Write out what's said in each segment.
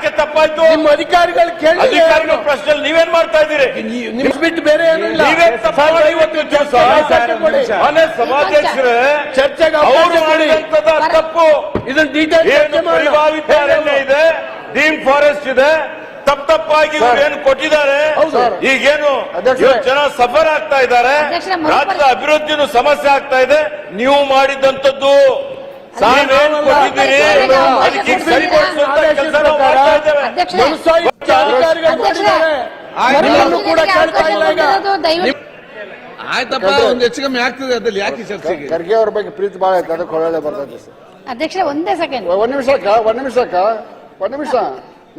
ಯಾಕೆ ತಪ್ಪಾಯ್ತು? ನಿಮ್ಮ ಅಧಿಕಾರಿಗಳು ಕೇಳಿ ಅಧಿಕಾರಿಗಳ ಪ್ರಶ್ನೆ ನೀವೇನ್ ಮಾಡ್ತಾ ಇದ್ದೀರಿ? ನಿಮ್ ಬಿಟ್ಟು ಬೇರೆ ಏನೂ ಇಲ್ಲ. ದಿವಸ. ಮನೆ ಸಭಾಧ್ಯಕ್ಷರೇ ಚರ್ಚೆಗೆ ಅವರು ಮಾಡಿದಂತದ ತಪ್ಪು. ಇದನ್ನ ಡೀಟೇಲ್. ಪರಿಭಾವಿತ ಅರಣ್ಯ ಇದೆ? ಡೀಮ್ ಫಾರೆಸ್ಟ್ ಇದೆ. ತಪ್ಪ ತಪ್ಪಾಗಿ ಏನು ಕೊಟ್ಟಿದ್ದಾರೆ. ಈಗೇನು ಜನ ಸಫರ್ ಆಗ್ತಾ ಇದ್ದಾರೆ? ರಾಜ್ಯದ ಅಭಿವೃದ್ಧಿನೂ ಸಮಸ್ಯೆ ಆಗ್ತಾ ಇದೆ. ನೀವು ಮಾಡಿದಂತದ್ದು ಆಯ್ತಪ್ಪ ಒಂದ್ ಹೆಚ್ಚು ಕಮ್ಮಿ ಆಗ್ತದೆ ಅದ್ರಲ್ಲಿ. ಯಾಕೆ ಚರ್ಚೆಗೆ ಖರ್ಗೆ ಅವ್ರ ಬಗ್ಗೆ ಪ್ರೀತಿ ಭಾಳ ಐತೆ. ಅದಕ್ಕೆ ಒಳ್ಳೆ ಬರ್ತದೆ ಸರ್. ಅಧ್ಯಕ್ಷರೇ ಒಂದೇ ಸೆಕೆಂಡ್. ಒಂದ್ ನಿಮಿಷಕ್ಕ ಒಂದ್ ನಿಮಿಷಕ್ಕ ಒಂದ್ ನಿಮಿಷ.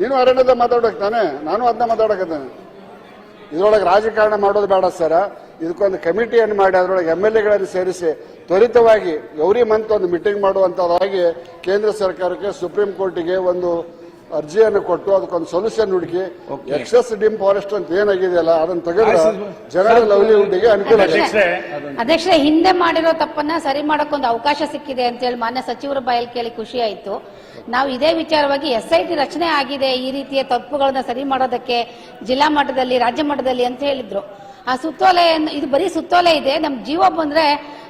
ನೀನು ಅರಣ್ಯದ ಮಾತಾಡಕ್ ತಾನೆ? ನಾನು ಅದನ್ನ ಮಾತಾಡಕತ್ತೇನೆ ಇದ್ರೊಳಗೆ ರಾಜಕಾರಣ ಮಾಡೋದು ಬೇಡ ಸರ್. ಇದಕ್ಕೊಂದು ಕಮಿಟಿಯನ್ನು ಮಾಡಿ ಅದರೊಳಗೆ ಎಂ ಎಲ್ ಎಗಳನ್ನು ಸೇರಿಸಿ ತ್ವರಿತವಾಗಿ ಗೌರಿ ಮಂತ್ ಒಂದು ಮೀಟಿಂಗ್ ಮಾಡುವಂಥದ್ದಾಗಿ ಕೇಂದ್ರ ಸರ್ಕಾರಕ್ಕೆ ಸುಪ್ರೀಂ ಕೋರ್ಟಿಗೆ ಒಂದು ಅರ್ಜಿಯನ್ನು ಕೊಟ್ಟು ಅದಕ್ಕೊಂದು ಸೊಲ್ಯೂಷನ್ ಹುಡುಕಿ ಎಕ್ಸೆಸ್ ಡಿಮ್ ಫಾರೆಸ್ಟ್ ಅಂತ ಏನಾಗಿದೆಯಲ್ಲ ಅದನ್ನ ತೆಗೆದ್ರೆ ಜನರ ಲವ್ಲಿಹುಡ್ಗೆ ಅನುಕೂಲ ಅಧ್ಯಕ್ಷರೇ ಹಿಂದೆ ಮಾಡಿರೋ ತಪ್ಪನ್ನ ಸರಿ ಮಾಡಕ್ಕೊಂದು ಅವಕಾಶ ಸಿಕ್ಕಿದೆ ಅಂತ ಹೇಳಿ ಮಾನ್ಯ ಸಚಿವರ ಬಾಯಲ್ಲಿ ಕೇಳಿ ಖುಷಿ ಆಯ್ತು. ನಾವು ಇದೇ ವಿಚಾರವಾಗಿ ಎಸ್ ಐ ಟಿ ರಚನೆ ಆಗಿದೆ ಈ ರೀತಿಯ ತಪ್ಪುಗಳನ್ನ ಸರಿ ಮಾಡೋದಕ್ಕೆ ಜಿಲ್ಲಾ ಮಟ್ಟದಲ್ಲಿ ರಾಜ್ಯ ಮಟ್ಟದಲ್ಲಿ ಅಂತ ಹೇಳಿದ್ರು. ಆ ಸುತ್ತೋಲೆ ಇದು ಬರೀ ಸುತ್ತೋಲೆ ಇದೆ. ನಮ್ ಜೀವ ಬಂದ್ರೆ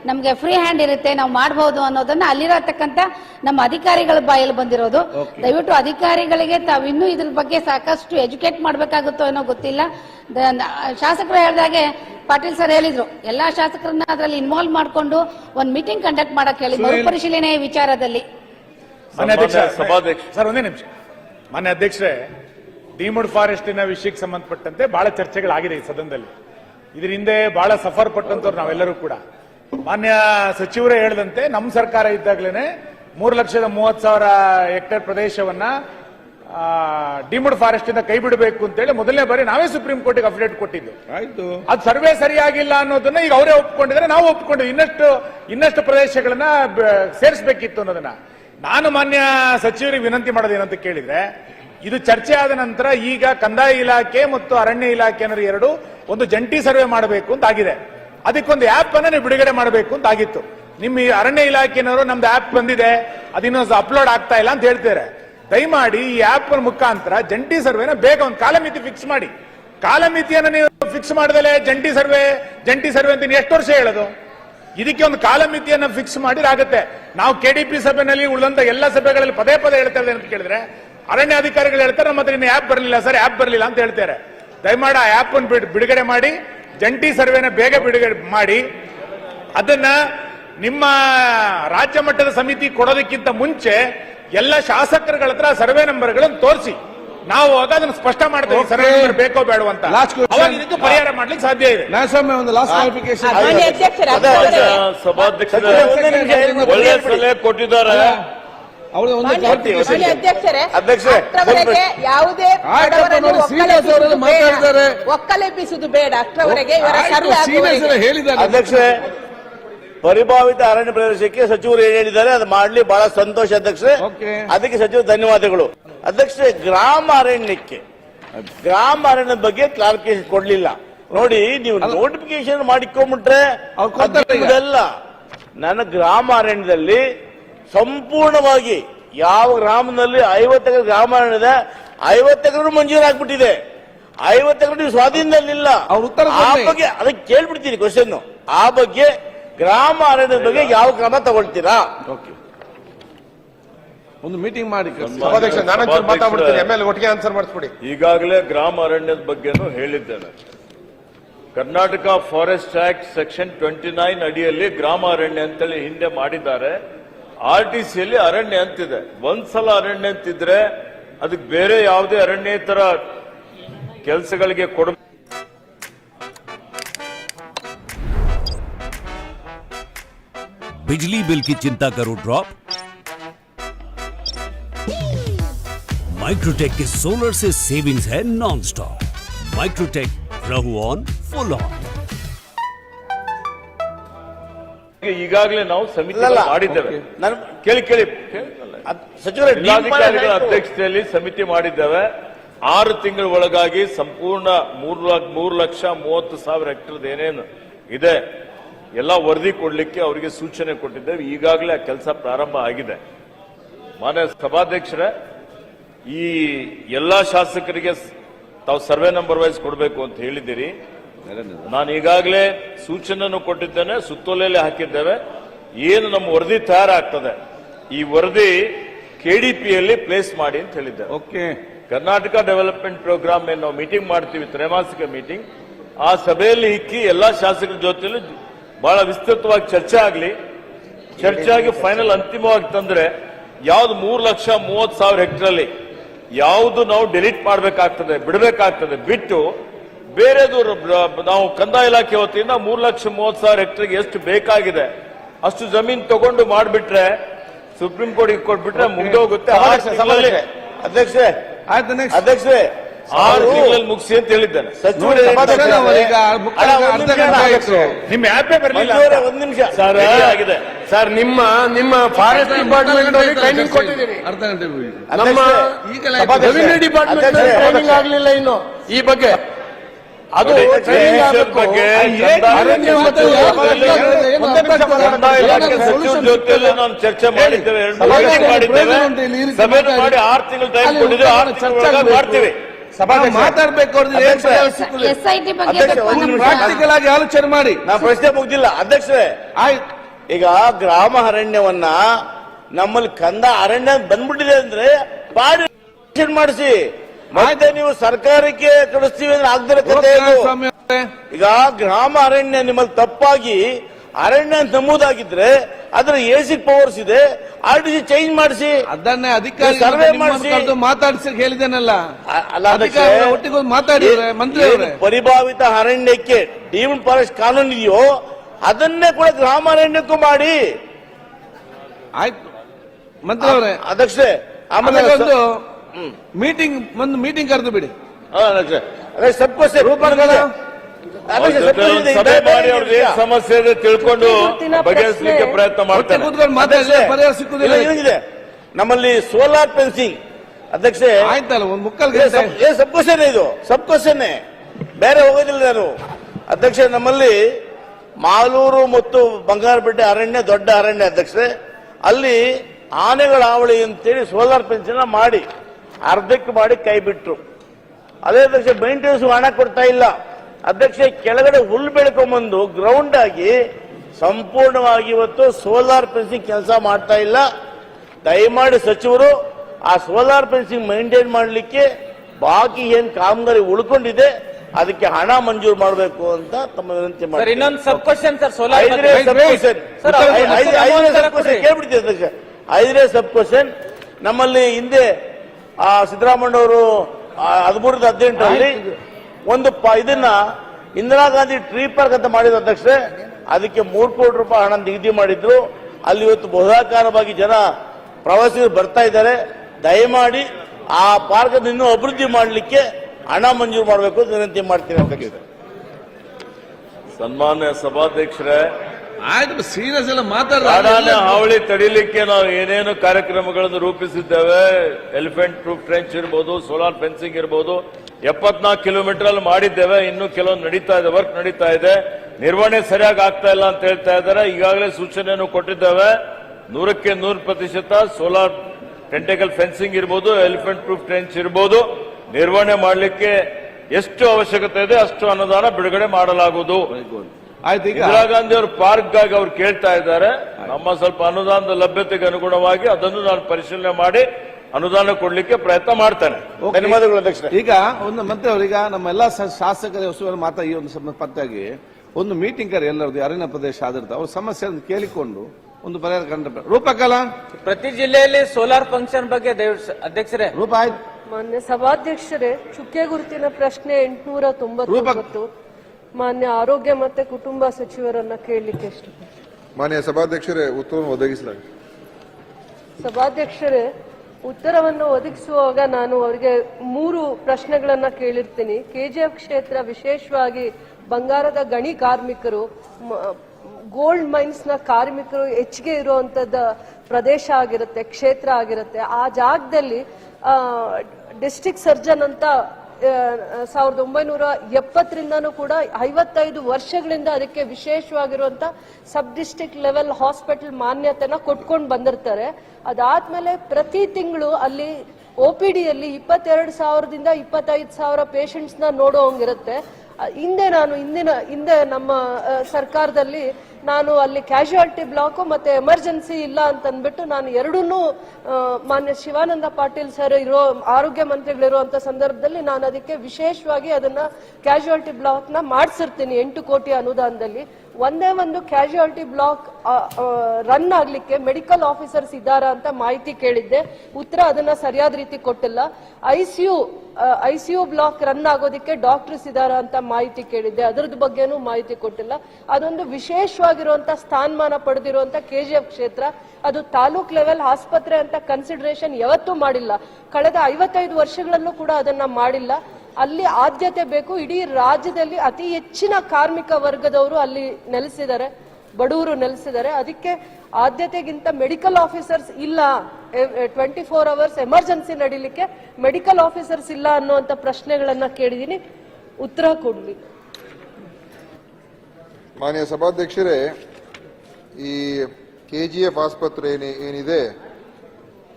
ನಮ್ಗೆ ಫ್ರೀ ಹ್ಯಾಂಡ್ ಇರುತ್ತೆ. ನಾವು ಮಾಡಬಹುದು ಅನ್ನೋದನ್ನ ಅಲ್ಲಿರತಕ್ಕಂತ ನಮ್ಮ ಅಧಿಕಾರಿಗಳ ಬಾಯಲ್ಲಿ ಬಂದಿರೋದು. ದಯವಿಟ್ಟು ಅಧಿಕಾರಿಗಳಿಗೆ ತಾವು ಇನ್ನೂ ಇದ್ರ ಬಗ್ಗೆ ಸಾಕಷ್ಟು ಎಜುಕೇಟ್ ಮಾಡ್ಬೇಕಾಗುತ್ತೋ ಏನೋ ಗೊತ್ತಿಲ್ಲ. ಶಾಸಕರು ಹೇಳಿದಾಗೆ ಪಾಟೀಲ್ ಸರ್ ಹೇಳಿದ್ರು. ಎಲ್ಲಾ ಶಾಸಕರನ್ನ ಅದರಲ್ಲಿ ಇನ್ವಾಲ್ವ್ ಮಾಡ್ಕೊಂಡು ಒಂದ್ ಮೀಟಿಂಗ್ ಕಂಡಕ್ಟ್ ಮಾಡಕ್ ಹೇಳಿ. ಮರುಪರಿಶೀಲನೆ ವಿಚಾರದಲ್ಲಿ. ಮಾನ್ಯ ಅಧ್ಯಕ್ಷ ಸನ್ಮಾನ್ಯ ಸಭಾಧ್ಯಕ್ಷ. ಸರ್ ಒಂದೇ ನಿಮಿಷ. ಮಾನ್ಯ ಅಧ್ಯಕ್ಷರೇ ಡೀಮಡ್ ಫಾರೆಸ್ಟಿನ ವಿಷಯಕ್ಕೆ ಸಂಬಂಧಪಟ್ಟಂತೆ ಬಹಳ ಚರ್ಚೆಗಳಾಗಿದೆ ಈ ಸದನದಲ್ಲಿ. ಇದ್ರ ಹಿಂದೆ ಬಹಳ ಸಫರ್ ಪಟ್ಟಂತವ್ರು ನಾವೆಲ್ಲರೂ ಕೂಡ. ಮಾನ್ಯ ಸಚಿವರೇ ಹೇಳಿದಂತೆ ನಮ್ಮ ಸರ್ಕಾರ ಇದ್ದಾಗಲೇ ಮೂರು ಲಕ್ಷದ ಮೂವತ್ ಸಾವಿರ ಹೆಕ್ಟೇರ್ ಪ್ರದೇಶವನ್ನ ಡಿಮಡ್ ಫಾರೆಸ್ಟ್ ಇಂದ ಕೈ ಬಿಡಬೇಕು ಅಂತೇಳಿ ಮೊದಲನೇ ಬಾರಿ ನಾವೇ ಸುಪ್ರೀಂ ಕೋರ್ಟಿಗೆ ಅಪ್ಡೇಟ್ ಕೊಟ್ಟಿದ್ದು. ಆಯ್ತು. ಅದು ಸರ್ವೆ ಸರಿಯಾಗಿಲ್ಲ ಅನ್ನೋದನ್ನ ಈಗ ಅವರೇ ಒಪ್ಕೊಂಡಿದ್ರೆ ನಾವು ಒಪ್ಪಿಕೊಂಡು ಇನ್ನಷ್ಟು ಇನ್ನಷ್ಟು ಪ್ರದೇಶಗಳನ್ನ ಸೇರಿಸಬೇಕಿತ್ತು ಸೇರಿಸ್ಬೇಕಿತ್ತು ಅನ್ನೋದನ್ನ. ನಾನು ಮಾನ್ಯ ಸಚಿವರಿಗೆ ವಿನಂತಿ ಮಾಡೋದು ಏನಂತ ಕೇಳಿದ್ರೆ ಇದು ಚರ್ಚೆ ಆದ ನಂತರ ಈಗ ಕಂದಾಯ ಇಲಾಖೆ ಮತ್ತು ಅರಣ್ಯ ಇಲಾಖೆ ಅನ್ನೋ ಎರಡು ಒಂದು ಜಂಟಿ ಸರ್ವೆ ಮಾಡಬೇಕು ಅಂತ ಆಗಿದೆ ಅದಕ್ಕೊಂದು ಆಪ್ ಅನ್ನ ನೀವು ಬಿಡುಗಡೆ ಮಾಡಬೇಕು ಅಂತ ಆಗಿತ್ತು ನಿಮ್ಮ ಈ ಅರಣ್ಯ ಇಲಾಖೆನವರು ನಮ್ದು ಆಪ್ ಬಂದಿದೆ, ಅದಿನ್ನೊಂದು ಅಪ್ಲೋಡ್ ಆಗ್ತಾ ಇಲ್ಲ ಅಂತ ಹೇಳ್ತಾರೆ ದಯಮಾಡಿ ಈ ಆಪ್ ಮುಖಾಂತರ ಜಂಟಿ ಸರ್ವೆನ ಬೇಗ ಒಂದು ಕಾಲಮಿತಿ ಫಿಕ್ಸ್ ಮಾಡಿ. ಕಾಲಮಿತಿಯನ್ನು ನೀವು ಫಿಕ್ಸ್ ಮಾಡದಲೆ ಜಂಟಿ ಸರ್ವೆ ಜಂಟಿ ಸರ್ವೆ ಅಂತ ಎಷ್ಟು ವರ್ಷ ಹೇಳೋದು? ಇದಕ್ಕೆ ಒಂದು ಕಾಲಮಿತಿಯನ್ನು ಫಿಕ್ಸ್ ಮಾಡಿರಾಗುತ್ತೆ ನಾವು ಕೆಡಿಪಿ ಸಭೆನಲ್ಲಿ ಉಳಿದಂತ ಎಲ್ಲ ಸಭೆಗಳಲ್ಲಿ ಪದೇ ಪದೇ ಹೇಳ್ತಾ ಅಂತ ಕೇಳಿದ್ರೆ ಅರಣ್ಯ ಅಧಿಕಾರಿಗಳು ಹೇಳ್ತಾರೆ, ನಮ್ಮ ಹತ್ರ ಇನ್ನು ಆಪ್ ಬರಲಿಲ್ಲ, ಸರ್ ಆಪ್ ಬರಲಿಲ್ಲ ಅಂತ ಹೇಳ್ತಾರೆ ದಯಮಾಡಿ ಆ ಆ್ಯಪನ್ನು ಬಿಡ್ ಬಿಡುಗಡೆ ಮಾಡಿ ಜಂಟಿ ಸರ್ವೆನ ಬೇಗ ಬಿಡುಗಡೆ ಮಾಡಿ. ಅದನ್ನ ನಿಮ್ಮ ರಾಜ್ಯ ಮಟ್ಟದ ಸಮಿತಿ ಕೊಡೋದಕ್ಕಿಂತ ಮುಂಚೆ ಎಲ್ಲ ಶಾಸಕರುಗಳ ಹತ್ರ ಸರ್ವೆ ನಂಬರ್ಗಳನ್ನು ತೋರಿಸಿ. ನಾವು ಆಗ ಅದನ್ನು ಸ್ಪಷ್ಟ ಮಾಡ್ತೇವೆ ಸರ್ವೆ ನಂಬರ್ ಬೇಕೋ ಬೇಡೋ ಅಂತ. Last question. ಅವಾಗ ಇದಕ್ಕೆ ಪರಿಹಾರ ಮಾಡ್ಲಿಕ್ಕೆ ಸಾಧ್ಯ ಇದೆ. ಸಭಾಧ್ಯಕ್ಷ ಒಂದು ಲಾಸ್ಟ್ ಕ್ಲಾರಿಫಿಕೇಶನ್ ಅಧ್ಯಕ್ಷರೇ, ಒಳ್ಳೆ ಸಲಹೆ ಕೊಟ್ಟಿದ್ದಾರೆ. ಯಾವುದೇ ಒಕ್ಕಲೆಬ್ಬಿಸುವುದು. ಬೇಡ. ಅಷ್ಟರವರೆಗೆ ಅಧ್ಯಕ್ಷರೇ ಪರಿಭಾವಿತ ಅರಣ್ಯ ಪ್ರದೇಶಕ್ಕೆ ಸಚಿವರು ಏನ್ ಹೇಳಿದ್ದಾರೆ ಅದು ಮಾಡ್ಲಿ ಬಹಳ ಸಂತೋಷ ಅಧ್ಯಕ್ಷರೇ. ಅದಕ್ಕೆ ಸಚಿವರು ಧನ್ಯವಾದಗಳು. ಅಧ್ಯಕ್ಷರೇ ಗ್ರಾಮ ಅರಣ್ಯಕ್ಕೆ ಗ್ರಾಮ ಅರಣ್ಯದ ಬಗ್ಗೆ ಕ್ಲಾರಿಫಿಕೇಶನ್ ಕೊಡ್ಲಿಲ್ಲ. ನೋಡಿ ನೀವು ನೋಟಿಫಿಕೇಶನ್ ಮಾಡಿಕೊಂಡ್ಬಿಟ್ರೆ. ನನ್ನ ಗ್ರಾಮ ಅರಣ್ಯದಲ್ಲಿ ಸಂಪೂರ್ಣವಾಗಿ ಯಾವ ಗ್ರಾಮದಲ್ಲಿ ಐವತ್ತು ಎಕರೆ ಇದೆ ಐವತ್ತು ಎಕರೆ ಮಂಜೂರಾಗ್ಬಿಟ್ಟಿದೆ ಐವತ್ತು ಎಕರೆ ನೀವು ಸ್ವಾಧೀನದಲ್ಲಿಲ್ಲ. ಅವ್ರ ಉತ್ತರ ಆ ಬಗ್ಗೆ ಅದಕ್ಕೆ ಕೇಳ್ಬಿಡ್ತೀನಿ ಕ್ವಶನ್ ಆ ಬಗ್ಗೆ ಗ್ರಾಮ ಅರಣ್ಯದ ಬಗ್ಗೆ ಯಾವ ಕ್ರಮ ತಗೊಳ್ತೀರಾ? ಒಂದು ಮೀಟಿಂಗ್ ಮಾಡಿ ಸಭಾಧ್ಯಕ್ಷ ನಾನೊಂಚೂರು ಮಾತಾಡ್ಬಿಡ್ತೀನಿ. ಎಂ ಎಲ್ ಒಟ್ಟಿಗೆ ಆನ್ಸರ್ ಮಾಡಿಸ್ಬಿಡಿ. ಈಗಾಗಲೇ ಗ್ರಾಮ ಅರಣ್ಯದ ಬಗ್ಗೆನೂ ಹೇಳಿದ್ದೇನೆ. Karnataka forest act section twenty nine ಅಡಿಯಲ್ಲಿ ಗ್ರಾಮ ಅರಣ್ಯ ಅಂತೇಳಿ ಹಿಂದೆ ಮಾಡಿದ್ದಾರೆ. ಆರ್ ಟಿ ಸಿಯಲ್ಲಿ ಅರಣ್ಯ ಅಂತಿದೆ ಒಂದ್ಸಲ ಅರಣ್ಯ ಅಂತಿದ್ರೆ ಅದಕ್ಕೆ ಬೇರೆ ಯಾವುದೇ ಅರಣ್ಯೇತರ ಕೆಲಸಗಳಿಗೆ ಕೊಡ बिजली बिल की चिंता करो ड्रॉप माइक्रोटेक के सोलर से सेविंग्स है नॉन स्टॉप माइक्रोटेक रहू ऑन फुल ऑन ಈಗಾಗಲೇ ನಾವು ಸಮಿತಿ. ಮಾಡಿದ್ದೇವೆ. ಕೇಳಿ ಕೇಳಿ. ಜಿಲ್ಲಾಧಿಕಾರಿಗಳ ಅಧ್ಯಕ್ಷತೆಯಲ್ಲಿ ಸಮಿತಿ ಮಾಡಿದ್ದೇವೆ. ಆರು ತಿಂಗಳ ಒಳಗಾಗಿ ಸಂಪೂರ್ಣ ಮೂರು ಲಕ್ಷ ಮೂರು ಲಕ್ಷ ಮೂವತ್ತು ಸಾವಿರ ಹೆಕ್ಟರ್ ಏನೇನು ಇದೆ ಎಲ್ಲ ವರದಿ ಕೊಡ್ಲಿಕ್ಕೆ ಅವರಿಗೆ ಸೂಚನೆ ಕೊಟ್ಟಿದ್ದೇವೆ. ಈಗಾಗಲೇ ಆ ಕೆಲಸ ಪ್ರಾರಂಭ ಆಗಿದೆ. ಮಾನ್ಯ ಸಭಾಧ್ಯಕ್ಷರೇ ಈ ಎಲ್ಲಾ ಶಾಸಕರಿಗೆ ತಾವು ಸರ್ವೆ ನಂಬರ್ ವೈಸ್ ಕೊಡಬೇಕು ಅಂತ ಹೇಳಿದ್ದೀರಿ. ನಾನು ಈಗಾಗಲೇ ಸೂಚನೆಯನ್ನು ಕೊಟ್ಟಿದ್ದೇನೆ ಸುತ್ತೋಲೆಯಲ್ಲಿ ಹಾಕಿದ್ದೇವೆ. ಏನು ನಮ್ಮ ವರದಿ ತಯಾರಾಗ್ತದೆ ಈ ವರದಿ ಕೆಡಿಪಿಯಲ್ಲಿ ಪ್ಲೇಸ್ ಮಾಡಿ ಅಂತ ಹೇಳಿದ್ದೆ ಓಕೆ ಕರ್ನಾಟಕ ಡೆವಲಪ್ಮೆಂಟ್ ಪ್ರೋಗ್ರಾಮ್ ಏನು ನಾವು ಮೀಟಿಂಗ್ ಮಾಡ್ತೀವಿ ತ್ರೈಮಾಸಿಕ ಮೀಟಿಂಗ್ ಆ ಸಭೆಯಲ್ಲಿ ಇಕ್ಕಿ ಎಲ್ಲಾ ಶಾಸಕರ ಜೊತೆಲಿ ಬಹಳ ವಿಸ್ತೃತವಾಗಿ ಚರ್ಚೆ ಆಗಲಿ. ಚರ್ಚೆ ಆಗಿ ಫೈನಲ್ ಅಂತಿಮವಾಗಿ ತಂದ್ರೆ ಯಾವ್ದು ಮೂರು ಲಕ್ಷ ಮೂವತ್ತು ಸಾವಿರ ಹೆಕ್ಟರ್ ಯಾವುದು ನಾವು ಡಿಲೀಟ್ ಮಾಡಬೇಕಾಗ್ತದೆ ಬಿಡಬೇಕಾಗ್ತದೆ ಬಿಟ್ಟು ಬೇರೆದು ನಾವು ಕಂದಾಯ ಇಲಾಖೆ ವತಿಯಿಂದ ಮೂರು ಲಕ್ಷ ಮೂವತ್ತು ಸಾವಿರ ಹೆಕ್ಟರ್ಗೆ ಎಷ್ಟು ಬೇಕಾಗಿದೆ? ಅಷ್ಟು ಜಮೀನ್ ತಗೊಂಡು ಮಾಡಿಬಿಟ್ರೆ ಸುಪ್ರೀಂ ಕೋರ್ಟ್ ಕೊಟ್ಬಿಟ್ರೆ ಮುಗ್ದೋಗುತ್ತೆ. ಅಧ್ಯಕ್ಷೆ ತಿಂಗಳಲ್ಲಿ ಅಧ್ಯಕ್ಷರೇ ಆಯ್ತು ನೆಕ್ಸ್ಟ್ ಅಧ್ಯಕ್ಷರೇ ಆರು ತಿಂಗಳಲ್ಲಿ ಮುಗಿಸಿ ಅಂತ ಹೇಳಿದ್ದೇನೆ. ಸಚಿವರು ಈಗ ಮುಕ್ಕಾಲು ಅರ್ಧ ಗಂಟೆ ಆಯ್ತು. ನಿಮ್ ಆಪೇ ಬರ್ಲಿಲ್ಲ? ಒಂದ್ ನಿಮಿಷ. ಸರ್ ಆಗಿದೆ. ಸರ್ ನಿಮ್ಮ ನಿಮ್ಮ ಫಾರೆಸ್ಟ್ ಡಿಪಾರ್ಟ್ಮೆಂಟ್ ಟ್ರೈನಿಂಗ್ ಕೊಟ್ಟಿದ್ದೀರಿ. ಅರ್ಧ ಗಂಟೆ ನಮ್ಮ ರೆವಿನ್ಯೂ ಡಿಪಾರ್ಟ್ಮೆಂಟ್ ಟ್ರೈನಿಂಗ್ ಆಗ್ಲಿಲ್ಲ ಇನ್ನು. ಈ ಬಗ್ಗೆ ಅದು ಜೊತೆಯಲ್ಲಿ ನಾನು ಚರ್ಚೆ ಮಾಡಿದ್ದೇವೆ. ಮಾಡಿದ್ದೇವೆ. ಸಭೆ ಮಾಡಿ ಆರು ತಿಂಗಳು ಟೈಮ್ ಅಲ್ಲಿ ಆರು ಚರ್ಚೆ ಮಾಡ್ತೀವಿ. ಸಭೆ ಮಾತಾಡ್ಬೇಕು ಪ್ರಾಕ್ಟಿಕಲ್ ಆಗಿ ಆಲೋಚನೆ ಮಾಡಿ. ನಾ ಪ್ರಶ್ನೆ ಮುಗ್ದಿಲ್ಲ. ಅಧ್ಯಕ್ಷರೇ ಆಯ್ತು. ಈಗ ಗ್ರಾಮ ಅರಣ್ಯವನ್ನ ನಮ್ಮಲ್ಲಿ ಕಂದ ಅರಣ್ಯ ಬಂದ್ಬಿಟ್ಟಿದೆ ಅಂದ್ರೆ ಬಾಡಿ ಮಾಡಿಸಿ. ಮತ್ತೆ ನೀವು ಸರ್ಕಾರಕ್ಕೆ ಕಳಿಸ್ತೀವಿ ಅಂದ್ರೆ ಆಗದಿರೋ ಕಥೆ ಇದು. ಈಗ ಗ್ರಾಮ ಅರಣ್ಯ ನಿಮ್ಮಲ್ಲಿ ತಪ್ಪಾಗಿ ಅರಣ್ಯ ಅಂತ ನಮೂದಾಗಿದ್ರೆ ಅದರ ಏಸಿಕ್ ಪವರ್ಸ್ ಇದೆ ಆರ್ ಟಿ ಸಿ ಚೇಂಜ್ ಮಾಡಿಸಿ ಅದನ್ನೇ ಅಧಿಕಾರಿ ಸರ್ವೆ ಮಾಡಿಸಿ. ಮಾತಾಡಿಸಿ ಹೇಳಿದ್ದೇನಲ್ಲ ಅಲ್ಲ ಅಧಿಕಾರಿ ಅಧ್ಯಕ್ಷರೇ, ಒಟ್ಟಿಗೆ ಮಾತಾಡಿ ಮಾತಾಡಿದ್ರೆ ಮಂತ್ರಿ ಏನು ಅವರೇ ಪರಿಭಾವಿತ ಅರಣ್ಯಕ್ಕೆ ಡೀಮ್ಡ್ ಫಾರೆಸ್ಟ್ ಕಾನೂನು ಇದೆಯೋ ಅದನ್ನೇ ಕೂಡ ಗ್ರಾಮ ಅರಣ್ಯಕ್ಕೂ ಮಾಡಿ ಆಯ್ತು ಮಂತ್ರಿ ಅವರೇ ಅದಕ್ಕೆ ಆಮೇಲೆ ಆಮೇಲೆ ಒಂದು ಹ್ಮ್. ಮೀಟಿಂಗ್ ಒಂದು ಮೀಟಿಂಗ್ ಕರೆದು ಬಿಡಿ. ಅದೇ. ಸಭೆ ಮಾಡಿ ಅವ್ರದ್ದು ಏನ್ ಸಮಸ್ಯೆ ಇದೆ ತಿಳ್ಕೊಂಡು ಬಗೆಹರಿಸಲಿಕ್ಕೆ ಪ್ರಯತ್ನ ಮಾಡ್ತಾರೆ. ಮಾಡ್ತೇನೆ ಕೂತ್ಕೊಂಡು ಮಾತಾಡಿದ್ರೆ ಪರಿಹಾರ ಸಿಕ್ಕುದಿಲ್ಲ. ಏನಿದೆ? ನಮ್ಮಲ್ಲಿ ಸೋಲಾರ್ ಫೆನ್ಸಿಂಗ್. ಅಧ್ಯಕ್ಷೆ ಆಯ್ತಲ್ಲ ಒಂದು ಮುಕ್ಕಲ್ ಗಂಟೆ. ಏ ಸಬ್ ಕ್ವಶನ್ ಇದು? ಸಬ್ ಕ್ವಶನ್ ಬೇರೆ ಹೋಗೋದಿಲ್ಲ ನಾನು. ಅಧ್ಯಕ್ಷ ನಮ್ಮಲ್ಲಿ ಮಾಲೂರು ಮತ್ತು ಬಂಗಾರಪೇಟೆ ಅರಣ್ಯ ದೊಡ್ಡ ಅರಣ್ಯ ಅಧ್ಯಕ್ಷರೇ ಅಲ್ಲಿ ಆನೆಗಳ ಹಾವಳಿ ಅಂತೇಳಿ ಸೋಲಾರ್ ಫೆನ್ಸಿನ ಮಾಡಿ. ಅರ್ಧಕ್ಕೆ ಮಾಡಿ ಕೈ ಬಿಟ್ರು. ಅದೇ ಅಧ್ಯಕ್ಷ ಮೈಂಟೆನೆನ್ಸ್ ಹಣ ಕೊಡ್ತಾ ಇಲ್ಲ. ಅಧ್ಯಕ್ಷ ಕೆಳಗಡೆ ಹುಲ್ಲು ಬೆಳ್ಕೊಂಬಂದು ಗ್ರೌಂಡ್ ಆಗಿ ಸಂಪೂರ್ಣವಾಗಿ ಇವತ್ತು ಸೋಲಾರ್ ಫೆನ್ಸಿಂಗ್ ಕೆಲಸ ಮಾಡ್ತಾ ಇಲ್ಲ. ದಯಮಾಡಿ ಸಚಿವರು ಆ ಸೋಲಾರ್ ಫೆನ್ಸಿಂಗ್ ಮೈಂಟೈನ್ ಮಾಡಲಿಕ್ಕೆ ಬಾಕಿ ಏನ್ ಕಾಮಗಾರಿ ಉಳ್ಕೊಂಡಿದೆ ಅದಕ್ಕೆ ಹಣ ಮಂಜೂರು ಮಾಡಬೇಕು ಅಂತ ತಮ್ಮ ವಿನಂತಿ ಮಾಡಿ ಇನ್ನೊಂದು sub question sir solar sub question ಕೇಳ್ಬಿಡ್ತೀವಿ ಅಧ್ಯಕ್ಷ. ಐದನೇ ಸಬ್ ಕ್ವಶನ್ ನಮ್ಮಲ್ಲಿ ಹಿಂದೆ ಆ ಸಿದ್ದರಾಮಯ್ಯವರು ಹದಿಮೂರದ ಹದಿನೆಂಟರಲ್ಲಿ ಒಂದು ಪ- ಇದನ್ನ ಇಂದಿರಾ ಗಾಂಧಿ ಟ್ರೀ ಪಾರ್ಕ್ ಅಂತ ಮಾಡಿದ ಅಧ್ಯಕ್ಷರೇ ಅದಕ್ಕೆ ಮೂರು ಕೋಟಿ ರೂಪಾಯಿ ಹಣ ನಿಗದಿ ಮಾಡಿದ್ರು. ಅಲ್ಲಿ ಇವತ್ತು ಬಹುದಾಕಾರವಾಗಿ ಜನ ಪ್ರವಾಸಿಗರು ಬರ್ತಾ ಇದ್ದಾರೆ. ದಯಮಾಡಿ ಆ ಪಾರ್ಕ್ ಇನ್ನೂ ಅಭಿವೃದ್ಧಿ ಮಾಡಲಿಕ್ಕೆ ಹಣ ಮಂಜೂರು ಮಾಡಬೇಕು ಅಂತ ವಿನಂತಿ ಮಾಡ್ತೀನಿ ಅಧ್ಯಕ್ಷ ಸನ್ಮಾನ್ಯ ಸಭಾಧ್ಯಕ್ಷರೇ ಆಯ್ತು ಸೀರಿಯಸ್ ಎಲ್ಲ ಮಾತಾಡ ಹಾವಳಿ ತಡಿಲಿಕ್ಕೆ ನಾವು ಏನೇನು ಕಾರ್ಯಕ್ರಮಗಳನ್ನು ರೂಪಿಸಿದ್ದೇವೆ ಎಲಿಫೆಂಟ್ ಪ್ರೂಫ್ ಟ್ರೆಂಚ್ ಇರ್ಬೋದು ಸೋಲಾರ್ ಫೆನ್ಸಿಂಗ್ ಇರ್ಬೋದು ಎಪ್ಪತ್ನಾಲ್ಕು ಕಿಲೋಮೀಟರ್ ಅಲ್ಲಿ ಮಾಡಿದ್ದೇವೆ ಇನ್ನು ಕೆಲವೊಂದು ನಡೀತಾ ಇದೆ ವರ್ಕ್ ನಡೀತಾ ಇದೆ. ನಿರ್ವಹಣೆ ಸರಿಯಾಗಿ ಆಗ್ತಾ ಇಲ್ಲ ಅಂತ ಹೇಳ್ತಾ ಇದ್ದಾರೆ. ಈಗಾಗಲೇ ಸೂಚನೆಯನ್ನು ಕೊಟ್ಟಿದ್ದೇವೆ ನೂರಕ್ಕೆ ನೂರು ಪ್ರತಿಶತ ಸೋಲಾರ್ ಟೆಂಟಿಕಲ್ ಫೆನ್ಸಿಂಗ್ ಇರ್ಬೋದು ಎಲಿಫೆಂಟ್ ಪ್ರೂಫ್ ಟ್ರೆಂಚ್ ಇರ್ಬೋದು. ನಿರ್ವಹಣೆ ಮಾಡಲಿಕ್ಕೆ ಎಷ್ಟು ಅವಶ್ಯಕತೆ ಇದೆ ಅಷ್ಟು ಅನುದಾನ ಬಿಡುಗಡೆ ಮಾಡಲಾಗುವುದು. ಆಯ್ತು ಈಗ ಇಂದಿರಾ ಗಾಂಧಿ ಅವರು ಪಾರ್ಕ್ಗಾಗಿ ಅವ್ರು ಕೇಳ್ತಾ ಇದ್ದಾರೆ ನಮ್ಮ ಸ್ವಲ್ಪ ಅನುದಾನದ ಲಭ್ಯತೆಗೆ ಅನುಗುಣವಾಗಿ ಅದನ್ನು ನಾನು ಪರಿಶೀಲನೆ ಮಾಡಿ ಅನುದಾನ ಕೊಡ್ಲಿಕ್ಕೆ ಪ್ರಯತ್ನ ಮಾಡ್ತೇನೆ. ಓಕೆ. ಧನ್ಯವಾದಗಳು ಅಧ್ಯಕ್ಷರೇ. ಈಗ ಒಂದು ಮಂತ್ರಿ ಅವರೀಗ ನಮ್ಮ ಎಲ್ಲಾ ಸ- ಶಾಸಕರ ವಸ್ತುಗಳ ಮಾತಾ ಈ ಒಂದು ಸಂಬಂಧಪಟ್ಟಾಗಿ ಒಂದು ಮೀಟಿಂಗ್ ಕರೆ ಎಲ್ಲರದ್ದು ಅರಣ್ಯ ಪ್ರದೇಶ ಆಧಾರಿತ ಅವ್ರ ಸಮಸ್ಯೆಯನ್ನು ಕೇಳಿಕೊಂಡು ಒಂದು ಪರಿಹಾರ ಕಂಡ ರೂಪಕಲ? ಪ್ರತಿ ಜಿಲ್ಲೆಯಲ್ಲಿ ಸೋಲಾರ್ ಫಂಕ್ಷನ್ ಬಗ್ಗೆ ದಯವಿಟ್ಟು ಅಧ್ಯಕ್ಷರೇ. ರೂಪ ಆಯ್ತು. ಮಾನ್ಯ ಸಭಾಧ್ಯಕ್ಷರೇ ಚುಕ್ಕೆ ಗುರುತಿನ ಪ್ರಶ್ನೆ ಎಂಟುನೂರ ತೊಂಬತ್ತೊಂಬತ್ತು. ಮಾನ್ಯ ಆರೋಗ್ಯ ಮತ್ತೆ ಕುಟುಂಬ ಸಚಿವರನ್ನ ಕೇಳಲಿಕ್ಕೆ ಮಾನ್ಯ ಸಭಾಧ್ಯಕ್ಷರೇ ಉತ್ತರ ಒದಗಿಸಲಾಗಿದೆ. ಸಭಾಧ್ಯಕ್ಷರೇ ಉತ್ತರವನ್ನು ಒದಗಿಸುವಾಗ ನಾನು ಅವರಿಗೆ ಮೂರು ಪ್ರಶ್ನೆಗಳನ್ನ ಕೇಳಿರ್ತೀನಿ. ಕೆಜಿಎಫ್ ಕ್ಷೇತ್ರ ವಿಶೇಷವಾಗಿ ಬಂಗಾರದ ಗಣಿ ಕಾರ್ಮಿಕರು ಗೋಲ್ಡ್ ಮೈನ್ಸ್ನ ಕಾರ್ಮಿಕರು ಹೆಚ್ಚಿಗೆ ಇರುವಂತದ ಪ್ರದೇಶ ಆಗಿರುತ್ತೆ ಕ್ಷೇತ್ರ ಆಗಿರುತ್ತೆ. ಆ ಜಾಗದಲ್ಲಿ ಡಿಸ್ಟ್ರಿಕ್ಟ್ ಸರ್ಜನ್ ಅಂತ ಸಾವಿರದ ಒಂಬೈನೂರ ಎಪ್ಪತ್ತರಿಂದನೂ ಕೂಡ ಐವತ್ತೈದು ವರ್ಷಗಳಿಂದ ಅದಕ್ಕೆ ವಿಶೇಷವಾಗಿರುವಂತ ಸಬ್ ಡಿಸ್ಟಿಕ್ ಲೆವೆಲ್ ಹಾಸ್ಪಿಟಲ್ ಮಾನ್ಯತೆನ ಕೊಟ್ಕೊಂಡು ಬಂದಿರ್ತಾರೆ. ಅದಾದ್ಮೇಲೆ ಪ್ರತಿ ತಿಂಗಳು ಅಲ್ಲಿ ಒ ಪಿ ಡಿಯಲ್ಲಿ ಇಪ್ಪತ್ತೆರಡು ಸಾವಿರದಿಂದ ಇಪ್ಪತ್ತೈದು ಸಾವಿರ ಪೇಷಂಟ್ಸ್ನ ನೋಡೋ ಹಂಗಿರುತ್ತೆ. ಹಿಂದೆ ನಾನು ಹಿಂದಿನ, ಹಿಂದೆ ನಮ್ಮ ಸರ್ಕಾರದಲ್ಲಿ ನಾನು ಅಲ್ಲಿ ಕ್ಯಾಶುಯಾಲಿಟಿ ಬ್ಲಾಕ್ ಮತ್ತೆ ಎಮರ್ಜೆನ್ಸಿ ಇಲ್ಲ ಅಂತ ಅಂದ್ಬಿಟ್ಟು ನಾನು ಎರಡನ್ನೂ ಮಾನ್ಯ ಶಿವಾನಂದ ಪಾಟೀಲ್ ಸರ್ ಇರೋ ಆರೋಗ್ಯ ಮಂತ್ರಿಗಳಿರುವಂತ ಸಂದರ್ಭದಲ್ಲಿ ನಾನು ಅದಕ್ಕೆ ವಿಶೇಷವಾಗಿ ಅದನ್ನ ಕ್ಯಾಶುಯಾಲಿಟಿ ಬ್ಲಾಕ್ನ ಮಾಡಿಸಿರ್ತೀನಿ ಎಂಟು ಕೋಟಿ ಅನುದಾನದಲ್ಲಿ. ಒಂದೇ ಒಂದು ಕ್ಯಾಶುಯಾಲಿಟಿ ಬ್ಲಾಕ್ ರನ್ ಆಗ್ಲಿಕ್ಕೆ ಮೆಡಿಕಲ್ ಆಫೀಸರ್ಸ್ ಇದ್ದಾರಾ ಅಂತ ಮಾಹಿತಿ ಕೇಳಿದ್ದೆ. ಉತ್ತರ ಅದನ್ನ ಸರಿಯಾದ ರೀತಿ ಕೊಟ್ಟಿಲ್ಲ. ಐಸಿಯು ಐಸಿಯು ಬ್ಲಾಕ್ ರನ್ ಆಗೋದಕ್ಕೆ ಡಾಕ್ಟರ್ಸ್ ಇದಾರ ಅಂತ ಮಾಹಿತಿ ಕೇಳಿದ್ದೆ. ಅದರದ ಬಗ್ಗೆನೂ ಮಾಹಿತಿ ಕೊಟ್ಟಿಲ್ಲ. ಅದೊಂದು ವಿಶೇಷವಾಗಿರುವಂತ ಸ್ಥಾನಮಾನ ಪಡೆದಿರುವಂತ ಎಫ್ ಕ್ಷೇತ್ರ, ಅದು ತಾಲೂಕ್ ಲೆವೆಲ್ ಆಸ್ಪತ್ರೆ ಅಂತ ಕನ್ಸಿಡರೇಷನ್ ಯಾವತ್ತೂ ಮಾಡಿಲ್ಲ. ಕಳೆದ ಐವತ್ತೈದು ವರ್ಷಗಳಲ್ಲೂ ಕೂಡ ಅದನ್ನ ಮಾಡಿಲ್ಲ. ಅಲ್ಲಿ ಆದ್ಯತೆ ಬೇಕು. ಇಡೀ ರಾಜ್ಯದಲ್ಲಿ ಅತಿ ಹೆಚ್ಚಿನ ಕಾರ್ಮಿಕ ವರ್ಗದವರು ಅಲ್ಲಿ ನೆಲೆಸಿದ್ದಾರೆ. ಬಡವರು ನೆಲೆಸಿದ್ದಾರೆ. ಅದಕ್ಕೆ ಆದ್ಯತೆಗಿಂತ ಮೆಡಿಕಲ್ ಆಫೀಸರ್ಸ್ ಇಲ್ಲ. ಟ್ವೆಂಟಿ ಫೋರ್ ಅವರ್ಸ್ ಎಮರ್ಜೆನ್ಸಿ ನಡೀಲಿಕ್ಕೆ ಮೆಡಿಕಲ್ ಆಫೀಸರ್ಸ್ ಇಲ್ಲ ಅನ್ನುವಂಥ ಪ್ರಶ್ನೆಗಳನ್ನು ಕೇಳಿದ್ದೀನಿ. ಉತ್ತರ ಕೊಡ್ಲಿ. ಮಾನ್ಯ ಸಭಾಧ್ಯಕ್ಷರೇ, ಈ ಕೆ ಜಿ ಎಫ್ ಆಸ್ಪತ್ರೆ ಏನಿ- ಏನಿದೆ,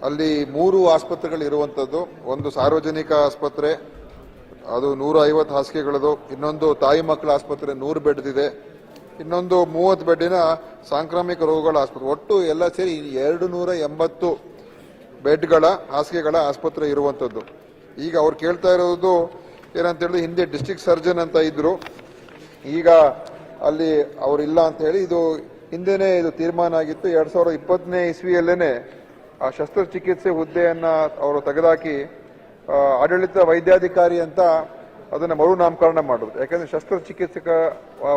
ಅಲ್ಲಿ ಮೂರು ಆಸ್ಪತ್ರೆಗಳು ಇರುವಂತದ್ದು ಒಂದು ಸಾರ್ವಜನಿಕ ಆಸ್ಪತ್ರೆ, ಅದು ನೂರ ಐವತ್ತು ಹಾಸಿಗೆಗಳದು. ಇನ್ನೊಂದು ತಾಯಿ ಮಕ್ಕಳ ಆಸ್ಪತ್ರೆ ನೂರು ಬೆಡ್ದಿದೆ. ಇನ್ನೊಂದು ಮೂವತ್ತು ಬೆಡ್ಡಿನ ಸಾಂಕ್ರಾಮಿಕ ರೋಗಗಳ ಆಸ್ಪತ್ರೆ. ಒಟ್ಟು ಎಲ್ಲ ಸೇರಿ ಎರಡು ನೂರ ಎಂಬತ್ತು ಬೆಡ್ಗಳ, ಹಾಸಿಗೆಗಳ ಆಸ್ಪತ್ರೆ ಇರುವಂಥದ್ದು ಈಗ ಅವ್ರು ಕೇಳ್ತಾ ಇರೋದು ಏನಂತ ಹೇಳಿದ್ರೆ ಹಿಂದೆ ಡಿಸ್ಟ್ರಿಕ್ಟ್ ಸರ್ಜನ್ ಅಂತ ಇದ್ರು. ಈಗ ಅಲ್ಲಿ ಅವರಿಲ್ಲ ಅಂತ ಹೇಳಿ ಇದು ಹಿಂದೆನೆ ಇದು ತೀರ್ಮಾನ ಆಗಿತ್ತು. ಎರಡ್ ಸಾವಿರದ ಇಪ್ಪತ್ತನೇ ಇಸ್ವಿಯಲ್ಲೇನೆ ಆ ಶಸ್ತ್ರಚಿಕಿತ್ಸೆ ಹುದ್ದೆಯನ್ನ ಅವರು ತೆಗೆದಾಕಿ ಆಡಳಿತ ವೈದ್ಯಾಧಿಕಾರಿ ಅಂತ ಅದನ್ನ ಮರುನಾಮಕರಣ ಮಾಡಿದ್ರು. ಯಾಕಂದ್ರೆ ಶಸ್ತ್ರಚಿಕಿತ್ಸಕ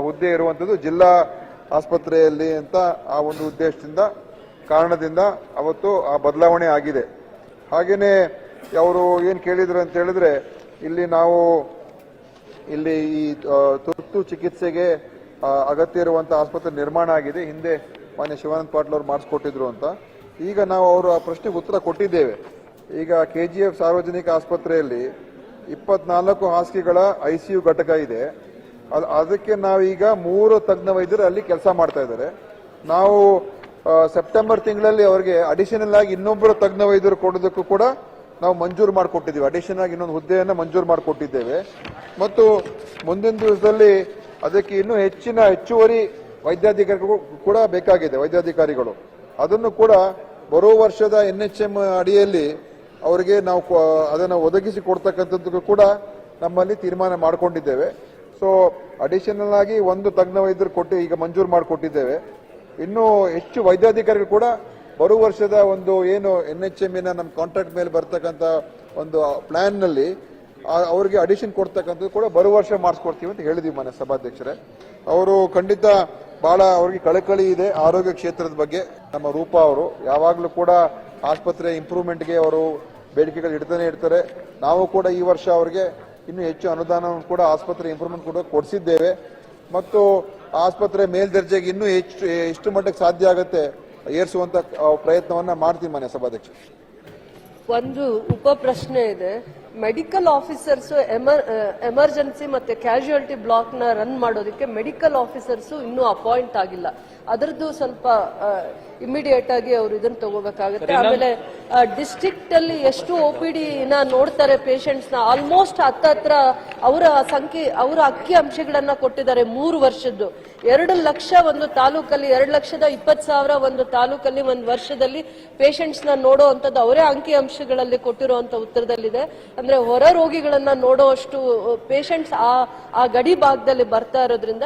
ಹುದ್ದೆ ಇರುವಂತದ್ದು ಜಿಲ್ಲಾ ಆಸ್ಪತ್ರೆಯಲ್ಲಿ ಅಂತ ಆ ಒಂದು ಉದ್ದೇಶದಿಂದ ಕಾರಣದಿಂದ ಅವತ್ತು ಆ ಬದಲಾವಣೆ ಆಗಿದೆ. ಹಾಗೆಯೇ ಅವರು ಏನು ಕೇಳಿದ್ರು ಅಂತ ಹೇಳಿದ್ರೆ, ಇಲ್ಲಿ ನಾವು ಇಲ್ಲಿ ಈ ತುರ್ತು ಚಿಕಿತ್ಸೆಗೆ ಅಗತ್ಯ ಇರುವಂಥ ಆಸ್ಪತ್ರೆ ನಿರ್ಮಾಣ ಆಗಿದೆ. ಹಿಂದೆ ಮಾನ್ಯ ಶಿವಾನಂದ ಪಾಟೀಲ್ ಅವರು ಮಾಡಿಸ್ಕೊಟ್ಟಿದ್ರು ಅಂತ. ಈಗ ನಾವು ಅವರು ಆ ಪ್ರಶ್ನೆಗೆ ಉತ್ತರ ಕೊಟ್ಟಿದ್ದೇವೆ. ಈಗ ಕೆಜಿಎಫ್ ಸಾರ್ವಜನಿಕ ಆಸ್ಪತ್ರೆಯಲ್ಲಿ ಇಪ್ಪತ್ನಾಲ್ಕು ಹಾಸಿಗೆಗಳ ಐ ಸಿ ಯು ಘಟಕ ಇದೆ. ಅದು, ಅದಕ್ಕೆ ನಾವೀಗ ಮೂರು ತಜ್ಞ ವೈದ್ಯರು ಅಲ್ಲಿ ಕೆಲಸ ಮಾಡ್ತಾ ಇದ್ದಾರೆ. ನಾವು ಸೆಪ್ಟೆಂಬರ್ ತಿಂಗಳಲ್ಲಿ ಅವರಿಗೆ ಅಡಿಷನಲ್ ಆಗಿ ಇನ್ನೊಬ್ಬರು ತಜ್ಞ ವೈದ್ಯರು ಕೊಡೋದಕ್ಕೂ ಕೂಡ ನಾವು ಮಂಜೂರು ಮಾಡಿಕೊಟ್ಟಿದ್ದೀವಿ. ಅಡಿಷನ್ ಆಗಿ ಇನ್ನೊಂದು ಹುದ್ದೆಯನ್ನು ಮಂಜೂರು ಮಾಡಿಕೊಟ್ಟಿದ್ದೇವೆ. ಮತ್ತು ಮುಂದಿನ ದಿವಸದಲ್ಲಿ ಅದಕ್ಕೆ ಇನ್ನೂ ಹೆಚ್ಚಿನ ಹೆಚ್ಚುವರಿ ವೈದ್ಯಾಧಿಕಾರಿಗಳು ಕೂಡ ಬೇಕಾಗಿದೆ, ವೈದ್ಯಾಧಿಕಾರಿಗಳು. ಅದನ್ನು ಕೂಡ ಬರೋ ವರ್ಷದ ಎನ್ ಎಚ್ ಎಂ ಅಡಿಯಲ್ಲಿ ಅವರಿಗೆ ನಾವು ಅದನ್ನು ಒದಗಿಸಿ ಕೊಡ್ತಕ್ಕಂಥದ್ದು ಕೂಡ ನಮ್ಮಲ್ಲಿ ತೀರ್ಮಾನ ಮಾಡಿಕೊಂಡಿದ್ದೇವೆ. ಸೊ ಅಡಿಷನಲ್ ಆಗಿ ಒಂದು ತಜ್ಞ ವೈದ್ಯರು ಕೊಟ್ಟು ಈಗ ಮಂಜೂರು ಮಾಡಿಕೊಟ್ಟಿದ್ದೇವೆ. ಇನ್ನು ಹೆಚ್ಚು ವೈದ್ಯಾಧಿಕಾರಿಗಳು ಕೂಡ ಬರುವ ವರ್ಷದ ಒಂದು ಏನು ಎನ್ ಎಚ್ ಎಂ ನಮ್ಮ ಕಾಂಟ್ರಾಕ್ಟ್ ಮೇಲೆ ಬರ್ತಕ್ಕಂಥ ಒಂದು ಪ್ಲಾನ್ನಲ್ಲಿ ಆ- ಅಡಿಷನ್ ಕೊಡ್ತಕ್ಕಂಥದ್ದು ಕೂಡ ಬರುವ ವರ್ಷ ಮಾಡಿಸ್ಕೊಡ್ತೀವಿ ಅಂತ ಹೇಳಿದ್ವಿ ಮನೆ ಸಭಾಧ್ಯಕ್ಷರೇ. ಅವರು ಖಂಡಿತ ಬಹಳ ಅವ್ರಿಗೆ ಕಳಕಳಿ ಇದೆ ಆರೋಗ್ಯ ಕ್ಷೇತ್ರದ ಬಗ್ಗೆ. ನಮ್ಮ ರೂಪಾ ಅವರು ಯಾವಾಗಲೂ ಕೂಡ ಆಸ್ಪತ್ರೆ ಇಂಪ್ರೂವ್ಮೆಂಟ್ಗೆ ಅವರು ಬೇಡಿಕೆಗಳು ಇಡ್ತಾನೆ ಇರ್ತಾರೆ. ನಾವು ಕೂಡ ಈ ವರ್ಷ ಅವರಿಗೆ ಇನ್ನೂ ಹೆಚ್ಚು ಅನುದಾನವನ್ನು ಕೂಡ ಆಸ್ಪತ್ರೆ ಇಂಪ್ರೂವ್ಮೆಂಟ್ ಕೂಡ ಕೊಡಿಸಿದ್ದೇವೆ. ಮತ್ತು ಆಸ್ಪತ್ರೆ ಮೇಲ್ದರ್ಜೆಗೆ ಇನ್ನೂ ಹೆಚ್ಚು, ಎಷ್ಟು ಮಟ್ಟಕ್ಕೆ ಸಾಧ್ಯ ಆಗುತ್ತೆ ಏರಿಸುವಂತ ಪ್ರಯತ್ನವನ್ನ ಮಾಡ್ತೀನಿ ಮನೆ ಸಭಾಧ್ಯಕ್ಷ. ಒಂದು ಉಪ ಪ್ರಶ್ನೆ ಇದೆ ಮೆಡಿಕಲ್ ಆಫೀಸರ್ಸ್ ಎಮರ್ಜೆನ್ಸಿ ಮತ್ತೆ ಕ್ಯಾಶುಯಾಲಿಟಿ ಬ್ಲಾಕ್ನ ರನ್ ಮಾಡೋದಕ್ಕೆ ಮೆಡಿಕಲ್ ಆಫೀಸರ್ಸ್ ಇನ್ನೂ ಅಪಾಯಿಂಟ್ ಆಗಿಲ್ಲ. ಅದರದ್ದು ಸ್ವಲ್ಪ ಇಮಿಡಿಯೇಟ್ ಆಗಿ ಅವರು ಇದನ್ನ ತಗೋಬೇಕಾಗುತ್ತೆ. ಆಮೇಲೆ ಡಿಸ್ಟ್ರಿಕ್ಟ್ ಅಲ್ಲಿ ಎಷ್ಟು ಒ ಪಿ ಡಿ ನ ನೋಡ್ತಾರೆ ಪೇಷಂಟ್ಸ್ನ ಆಲ್ಮೋಸ್ಟ್ ಹತ್ತತ್ರ ಅವರ ಸಂಖ್ಯೆ ಅವರ ಅಕ್ಕಿ ಅಂಶಗಳನ್ನ ಕೊಟ್ಟಿದ್ದಾರೆ ಮೂರು ವರ್ಷದ್ದು. ಎರಡು ಲಕ್ಷ ಒಂದು ತಾಲೂಕಲ್ಲಿ ಎರಡು ಲಕ್ಷದ ಇಪ್ಪತ್ತು ಸಾವಿರ ಒಂದು ತಾಲೂಕಲ್ಲಿ ಒಂದು ವರ್ಷದಲ್ಲಿ ಪೇಷಂಟ್ಸ್ನ ನೋಡೋ ಅಂತದ್ದು ಅವರೇ ಅಂಕಿ ಅಂಶಗಳಲ್ಲಿ ಕೊಟ್ಟಿರುವಂತ ಉತ್ತರದಲ್ಲಿದೆ. ಅಂದ್ರೆ ಹೊರ ರೋಗಿಗಳನ್ನ ನೋಡುವಷ್ಟು ಪೇಷಂಟ್ಸ್ ಆ ಆ ಗಡಿ ಭಾಗದಲ್ಲಿ ಬರ್ತಾ ಇರೋದ್ರಿಂದ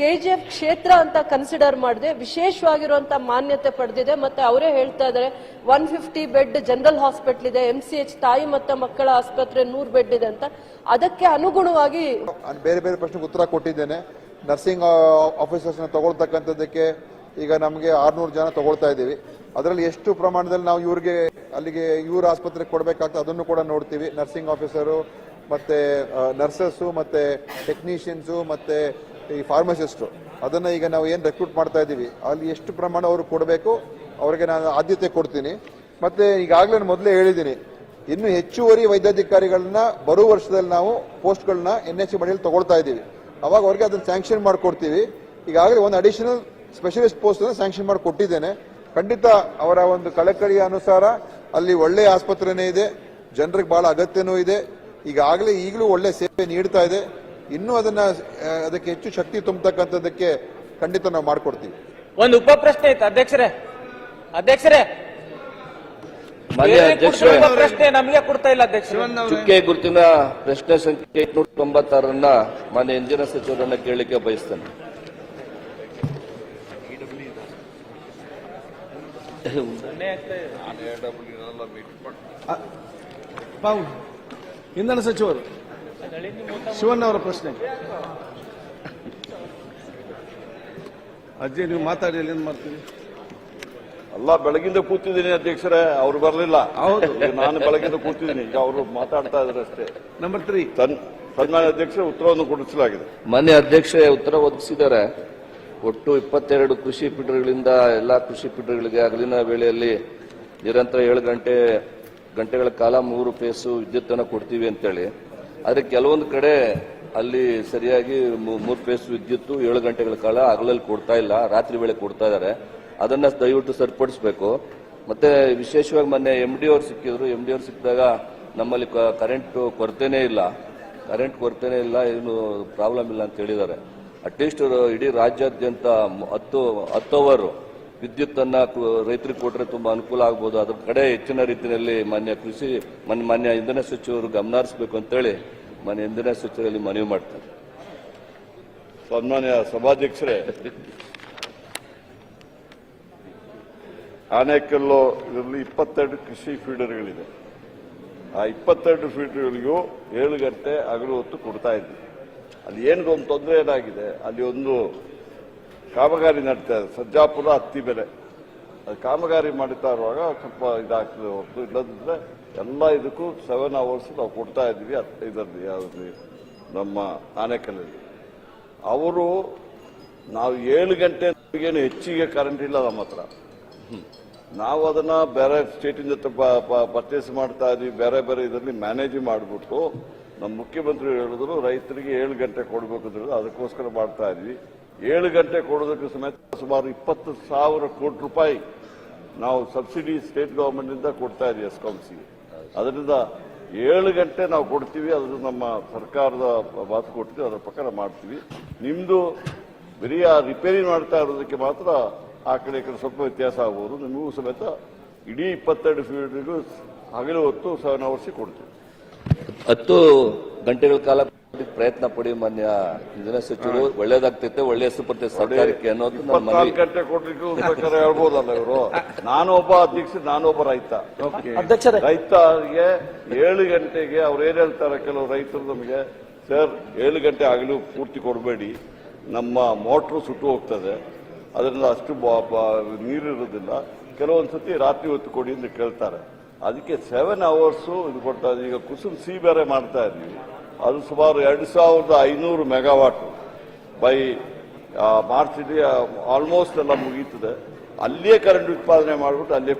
ಕೆಜಿಎಫ್ ಕ್ಷೇತ್ರ ಅಂತ ಕನ್ಸಿಡರ್ ಮಾಡಿದೆ. ವಿಶೇಷವಾಗಿರುವಂತ ಮಾನ್ಯತೆ ಪಡೆದಿದೆ. ಮತ್ತೆ ಅವರೇ ಹೇಳ್ತಾ ಇದ್ದಾರೆ one fifty bed general hospital ಇದೆ. ಎಂ ಸಿ ಎಚ್ ತಾಯಿ ಮತ್ತು ಮಕ್ಕಳ ಆಸ್ಪತ್ರೆ ನೂರು ಬೆಡ್ ಇದೆ ಅಂತ. ಅದಕ್ಕೆ ಅನುಗುಣವಾಗಿ ಬೇರೆ ಬೇರೆ ಪ್ರಶ್ನೆಗೆ ಉತ್ತರ ಕೊಟ್ಟಿದ್ದೇನೆ. ನರ್ಸಿಂಗ್ ಆಫೀಸರ್ಸ್ ತಗೊಳ್ತಕ್ಕಂಥದ್ದಕ್ಕೆ ಈಗ ನಮಗೆ ಆರ್ನೂರು ಜನ ತಗೊಳ್ತಾ ಇದ್ದೀವಿ. ಅದರಲ್ಲಿ ಎಷ್ಟು ಪ್ರಮಾಣದಲ್ಲಿ ನಾವು ಇವ್ರಿಗೆ, ಅಲ್ಲಿಗೆ ಇವ್ರ ಆಸ್ಪತ್ರೆಗೆ ಕೊಡಬೇಕಾಗ್ತದೆ ಅದನ್ನು ಕೂಡ ನೋಡ್ತೀವಿ. ನರ್ಸಿಂಗ್ ಆಫೀಸರು ಮತ್ತೆ ನರ್ಸಸ್ಸು ಮತ್ತೆ ಟೆಕ್ನಿಷಿಯನ್ಸು ಮತ್ತೆ ಈ ಫಾರ್ಮಸಿಸ್ಟು ಅದನ್ನು ಈಗ ನಾವು ಏನು ರೆಕ್ರೂಟ್ ಮಾಡ್ತಾ ಇದ್ದೀವಿ ಅಲ್ಲಿ ಎಷ್ಟು ಪ್ರಮಾಣ ಅವರು ಕೊಡಬೇಕು? ಅವರಿಗೆ ನಾನು ಆದ್ಯತೆ ಕೊಡ್ತೀನಿ. ಮತ್ತು ಈಗಾಗಲೇ ಮೊದಲೇ ಹೇಳಿದ್ದೀನಿ. ಇನ್ನು ಹೆಚ್ಚುವರಿ ವೈದ್ಯಾಧಿಕಾರಿಗಳನ್ನ ಬರುವ ವರ್ಷದಲ್ಲಿ ನಾವು ಪೋಸ್ಟ್ಗಳನ್ನ ಎನ್ ಎಚ್ ಮಡಿಯಲ್ಲಿ ತಗೊಳ್ತಾ ಇದ್ದೀವಿ ಅವಾಗ ಅವ್ರಿಗೆ ಅದನ್ನು ಸ್ಯಾಂಕ್ಷನ್ ಮಾಡಿಕೊಡ್ತೀವಿ. ಈಗಾಗಲೇ ಒಂದು ಅಡಿಷನಲ್ ಸ್ಪೆಷಲಿಸ್ಟ್ ಪೋಸ್ಟ್ ಅನ್ನು ಸ್ಯಾಂಕ್ಷನ್ ಮಾಡಿ ಕೊಟ್ಟಿದ್ದೇನೆ. ಖಂಡಿತ ಅವರ ಒಂದು ಕಳಕಳಿಯ ಅನುಸಾರ ಅಲ್ಲಿ ಒಳ್ಳೆಯ ಆಸ್ಪತ್ರೆನೇ ಇದೆ. ಜನರಿಗೆ ಬಹಳ ಅಗತ್ಯನೂ ಇದೆ. ಈಗಾಗಲೇ ಈಗಲೂ ಒಳ್ಳೆ ಸೇವೆ ನೀಡ್ತಾ ಇದೆ. ಇನ್ನೂ ಅದನ್ನ ಅದಕ್ಕೆ ಹೆಚ್ಚು ಶಕ್ತಿ ತುಂಬತಕ್ಕಂಥದ್ದಕ್ಕೆ ಖಂಡಿತ ನಾವು ಮಾಡಿಕೊಡ್ತೀವಿ. ಒಂದು ಉಪ ಪ್ರಶ್ನೆ ಇತ್ತು ಅಧ್ಯಕ್ಷರೇ. ಅಧ್ಯಕ್ಷರೇ. ಮಾನ್ಯ ಅಧ್ಯಕ್ಷರೇ ಉಪ ಪ್ರಶ್ನೆ ನಮಗೆ ಕೊಡ್ತಾ ಇಲ್ಲ ಅಧ್ಯಕ್ಷರೇ. ಚುಕ್ಕೆ ಗುರುತಿನ ಪ್ರಶ್ನೆ ಸಂಖ್ಯೆ ಎಂಟುನೂರ ತೊಂಬತ್ತಾರನ್ನ ಮಾನ್ಯ ಇಂಜಿನ ಸಚಿವರನ್ನ ಕೇಳಲಿಕ್ಕೆ ಬಯಸ್ತೇನೆ. ಇಂಧನ ಸಚಿವರು. ಶಿವಣ್ಣ ಅವರ ಪ್ರಶ್ನೆ. ಅಜ್ಜಿ ನೀವು ಮಾತಾಡಿ ಅಲ್ಲಿ ಏನ್ ಮಾಡ್ತೀವಿ ಅಲ್ಲ ಬೆಳಗಿಂದ ಕೂತಿದ್ದೀನಿ ಅಧ್ಯಕ್ಷರೇ ಅವ್ರು ಬರಲಿಲ್ಲ. ಹೌದು. ನಾನು ಬೆಳಗಿಂದ ಕೂತಿದ್ದೀನಿ ಈಗ ಅವರು ಮಾತಾಡ್ತಾ ಇದ್ದಾರೆ ಅಷ್ಟೇ. ನಂಬರ್ ತ್ರೀ ಸನ್- ಸನ್ಮಾನ್ಯ ಅಧ್ಯಕ್ಷ ಉತ್ತರವನ್ನು ಕೊಡಿಸಲಾಗಿದೆ. ಮಾನ್ಯ ಅಧ್ಯಕ್ಷೆ ಉತ್ತರ ಒದಗಿಸಿದ್ದಾರೆ. ಒಟ್ಟು ಇಪ್ಪತ್ತೆರಡು ಕೃಷಿ ಪೀಠಗಳಿಂದ ಎಲ್ಲಾ ಕೃಷಿ ಪೀಠಗಳಿಗೆ ಹಗಲಿನ ವೇಳೆಯಲ್ಲಿ ನಿರಂತರ ಏಳು ಗಂಟೆ ಗಂಟೆಗಳ ಕಾಲ ಮೂರು ಪೇಸು ವಿದ್ಯುತ್ತನ್ನು ಕೊಡ್ತೀವಿ ಅಂತೇಳಿ. ಆದ್ರೆ ಕೆಲವೊಂದು ಕಡೆ ಅಲ್ಲಿ ಸರಿಯಾಗಿ ಮೂರು ಫೇಸ್ ವಿದ್ಯುತ್ತು ಏಳು ಗಂಟೆಗಳ ಕಾಲ ಹಗಲಲ್ಲಿ ಕೊಡ್ತಾ ಇಲ್ಲ, ರಾತ್ರಿ ವೇಳೆ ಕೊಡ್ತಾ ಇದ್ದಾರೆ ಅದನ್ನ ದಯವಿಟ್ಟು ಸರಿಪಡಿಸಬೇಕು. ಮತ್ತೆ ವಿಶೇಷವಾಗಿ ಮೊನ್ನೆ ಎಂ ಡಿ ಅವ್ರು ಸಿಕ್ಕಿದ್ರು. ಎಂ ಡಿ ಅವ್ರು ಸಿಕ್ಕಿದಾಗ ನಮ್ಮಲ್ಲಿ ಕರೆಂಟ್ ಕೊರತೆನೇ ಇಲ್ಲ. ಕರೆಂಟ್ ಕೊರತೆನೇ ಇಲ್ಲ, ಏನು ಪ್ರಾಬ್ಲಮ್ ಇಲ್ಲ ಅಂತ ಹೇಳಿದ್ದಾರೆ. ಅಟ್ಲೀಸ್ಟ್ ಇಡೀ ರಾಜ್ಯಾದ್ಯಂತ ಹತ್ತು ಹತ್ತು ಅವರ್ ವಿದ್ಯುತ್ ಅನ್ನ ರೈತರಿಗೆ ಕೊಟ್ಟರೆ ತುಂಬಾ ಅನುಕೂಲ ಆಗ್ಬೋದು. ಅದ್ರ ಕಡೆ ಹೆಚ್ಚಿನ ರೀತಿಯಲ್ಲಿ ಮಾನ್ಯ ಕೃಷಿ, ಮಾನ್ಯ ಇಂಧನ ಸಚಿವರು ಗಮನ ಹರಿಸಬೇಕು ಅಂತೇಳಿ ಮಾನ್ಯ ಇಂಧನ ಸಚಿವರಲ್ಲಿ ಮನವಿ ಮಾಡ್ತಾರೆ. ಸನ್ಮಾನ್ಯ ಸಭಾಧ್ಯಕ್ಷರೇ, ಆನೇಕಲ್ಲು ಇದರಲ್ಲಿ ಇಪ್ಪತ್ತೆರಡು ಕೃಷಿ ಫೀಡರ್ಗಳಿದೆ. ಆ ಇಪ್ಪತ್ತೆರಡು ಫೀಡರ್ಗಳಿಗೂ ಏಳು ಗಂಟೆ ಹಗಲು ಹೊತ್ತು ಕೊಡ್ತಾ ಇದ್ವಿ. ಅಲ್ಲಿ ಏನು ಒಂದು ತೊಂದರೆ ಏನಾಗಿದೆ? ಅಲ್ಲಿ ಒಂದು ಕಾಮಗಾರಿ ನಡೀತಾ ಇದೆ. ಸಜ್ಜಾಪುರ ಹತ್ತಿ ಬೆಲೆ ಕಾಮಗಾರಿ ಮಾಡ್ತಾ ಇರುವಾಗ ಸ್ವಲ್ಪ ಇದಾಗ್ತದೆ ಹೊರತು. ಇಲ್ಲದಿದ್ರೆ ಎಲ್ಲ ಇದಕ್ಕೂ ಸೆವೆನ್ ಅವರ್ಸ್ ನಾವು ಕೊಡ್ತಾ ಇದ್ವಿ ಇದರಲ್ಲಿ ಯಾವ್ದು ನಮ್ಮ ಆನೆಕಲ್ಲಲ್ಲಿ. ಅವರು ನಾವು ಏಳು ಗಂಟೆ ಏನು ಹೆಚ್ಚಿಗೆ ಕರೆಂಟ್ ಇಲ್ಲ ನಮ್ಮ ಹತ್ರ. ನಾವು ಅದನ್ನ ಬೇರೆ ಸ್ಟೇಟಿನ ಜೊತೆ ಪರ್ಚೇಸ್ ಮಾಡ್ತಾ ಇದ್ವಿ ಬೇರೆ ಬೇರೆ ಇದರಲ್ಲಿ ಮ್ಯಾನೇಜ್ ಮಾಡಿಬಿಟ್ಟು ನಮ್ಮ ಮುಖ್ಯಮಂತ್ರಿ ಹೇಳಿದ್ರು, ರೈತರಿಗೆ ಏಳು ಗಂಟೆ ಕೊಡಬೇಕು ಅದಕ್ಕೋಸ್ಕರ ಮಾಡ್ತಾ ಇದ್ವಿ ಏಳು ಗಂಟೆ ಕೊಡೋದಕ್ಕೆ ಸಮೇತ ಸುಮಾರು ಇಪ್ಪತ್ತು ಸಾವಿರ ಕೋಟಿ ರೂಪಾಯಿ ನಾವು ಸಬ್ಸಿಡಿ ಸ್ಟೇಟ್ ಗವರ್ಮೆಂಟ್ ಇಂದ ಕೊಡ್ತಾ ಎಸ್ ಎಸ್ಕಾಮ್ಸಿಗೆ ಅದರಿಂದ ಏಳು ಗಂಟೆ ನಾವು ಕೊಡ್ತೀವಿ ಅದು ನಮ್ಮ ಸರ್ಕಾರದ ಮಾತು ಕೊಡ್ತೀವಿ, ಅದರ ಪ್ರಕಾರ ಮಾಡ್ತೀವಿ. ನಿಮ್ದು ಬರೀ ರಿಪೇರಿ ಮಾಡ್ತಾ ಇರೋದಕ್ಕೆ ಮಾತ್ರ ಆ ಕಡೆ ಈ ಕಡೆ ಸ್ವಲ್ಪ ವ್ಯತ್ಯಾಸ ಆಗ್ಬೋದು. ನಿಮಗೂ ಸಮೇತ ಇಡೀ ಇಪ್ಪತ್ತೆರಡು ಫೀಲ್ಡ್ಗೂ ಹಗಲು ಹೊತ್ತು ಸೆವೆನ್ ಅವರ್ಸಿಗೆ ಕೊಡ್ತೀವಿ. ಹತ್ತು ಗಂಟೆಗಳ ಕಾಲ ಪ್ರಯತ್ನ ಪಡಿ ಮಾನ್ಯ. ಇಂಧನ ಸಚಿವರು ಒಳ್ಳೇದಾಗ್ತೈತೆ ಒಳ್ಳೆ ಹೆಸರು ಬರ್ತೈತೆ ಸರ್ಕಾರಕ್ಕೆ ಅನ್ನೋದು ನನ್ನ ಮನವಿ. ಇಪ್ಪತ್ನಾಲ್ಕು ಗಂಟೆ ಕೊಡ್ಲಿಕ್ಕೂ ಹೇಳ್ಬೋದಲ್ಲ ಇವರು? ನಾನೊಬ್ಬ ಅಧ್ಯಕ್ಷ ನಾನೊಬ್ಬ ರೈತ. ಅಧ್ಯಕ್ಷರೇ. ರೈತರಿಗೆ ಏಳು ಗಂಟೆಗೆ ಅವ್ರು ಏನ್ ಹೇಳ್ತಾರೆ ಕೆಲವು ರೈತರು ನಮಗೆ ಸರ್ ಏಳು ಗಂಟೆ ಆಗಲೂ ಪೂರ್ತಿ ಕೊಡಬೇಡಿ. ನಮ್ಮ ಮೋಟ್ರು ಸುಟ್ಟು ಹೋಗ್ತದೆ. ಅದರಿಂದ ಅಷ್ಟು ಬಾ- ಬಾ- ನೀರಿರೋದಿಲ್ಲ ಕೆಲವೊಂದು ಸತಿ ರಾತ್ರಿ ಹೊತ್ತು ಕೊಡಿ ಅಂತ ಕೇಳ್ತಾರೆ. ಅದಕ್ಕೆ ಸೆವೆನ್ ಅವರ್ಸು ಇದು ಕೊಡ್ತಾ ಇದ್ದೀವಿ. ಈಗ ಕುಸುಮ್ ಸಿ ಬೇರೆ ಮಾಡ್ತಾ ಇದ್ದೀವಿ. ಅದು ಸುಮಾರು ಎರಡು ಸಾವಿರದ ಐನೂರು ಮೆಗಾವಾಟ್ ಬೈ ಮಾರ್ಚ್ ಆಲ್ಮೋಸ್ಟ್ ಎಲ್ಲ ಮುಗೀತದೆ. ಅಲ್ಲಿಯೇ ಕರೆಂಟ್ ಉತ್ಪಾದನೆ ಮಾಡಿಬಿಟ್ಟು ಅಲ್ಲೇ